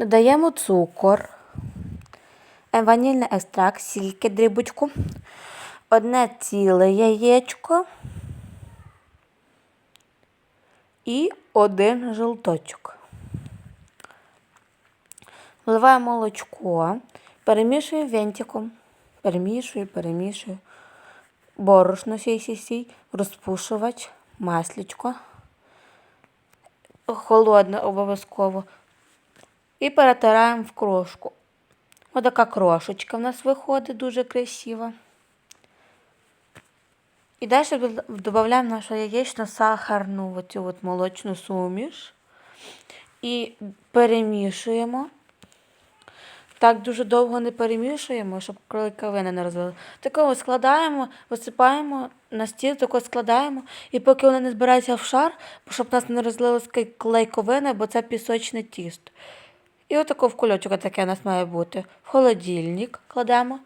Додаємо цукор, е, ванільний екстракт, сільки дрібочку, одне ціле яєчко і один жовточок. Вливаю молочко, перемішую вентиком, перемішую, перемішую. Борошно сій сій сій, розпушувач, маслічко. Холодне обов'язково. І перетираємо в крошку. Ось така крошечка в нас виходить дуже красива. І далі додаємо нашу яєчно сахарну оцю от молочну суміш. І перемішуємо. Так дуже довго не перемішуємо, щоб клейковина не розвили. Тако складаємо, висипаємо на стіл, тако складаємо, і поки воно не збирається в шар, щоб у нас не розлилась клейковина, бо це пісочне тісто. І отако в кульочок таке у нас має бути. В холодильник кладемо.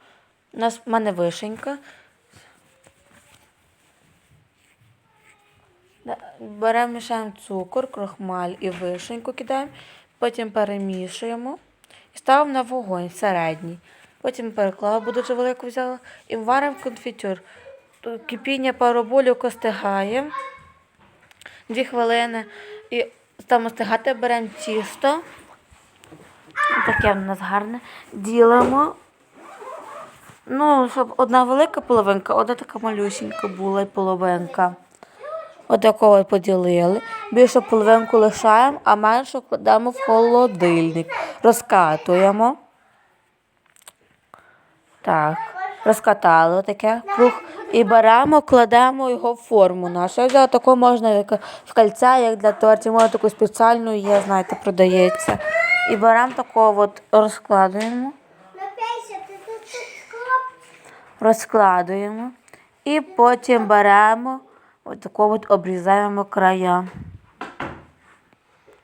У нас в мене вишенька. Беремо, мішаємо цукор, крохмаль і вишеньку кидаємо, потім перемішуємо і ставимо на вогонь середній. Потім переклала, бо дуже велику взяла, і варимо конфітюр. Кипіння пароболю остигає. Дві хвилини. І там остигати беремо тісто. Таке в нас гарне. Ділимо. Ну, щоб одна велика половинка, одна така малюсенька була і половинка. Отакого поділили. Більшу половинку лишаємо, а меншу кладемо в холодильник. Розкатуємо. Так, розкатали таке круг. І беремо, кладемо його в форму нашу. Я взяла таку можна як в кольця, як для тортів, можна таку спеціальну є, знаєте, продається. І беремо таку от розкладуємо, розкладуємо. І потім беремо, от таку от обрізаємо края.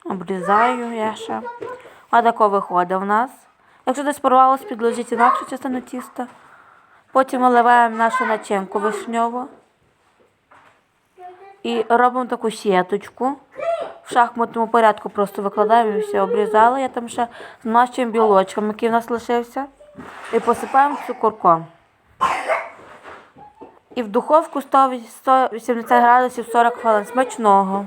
Обрізаю я ще. Ось тако виходить в нас. Якщо десь порвалося, підложіть інакшу частину тіста. Потім наливаємо нашу начинку вишньову. І робимо таку сіточку. В шахматному порядку просто викладаємо і все, обрізали. Я там ще змащуємо білочком, який в нас лишився. І посипаємо цукорком. І в духовку 180 градусів 40 хвилин. Смачного.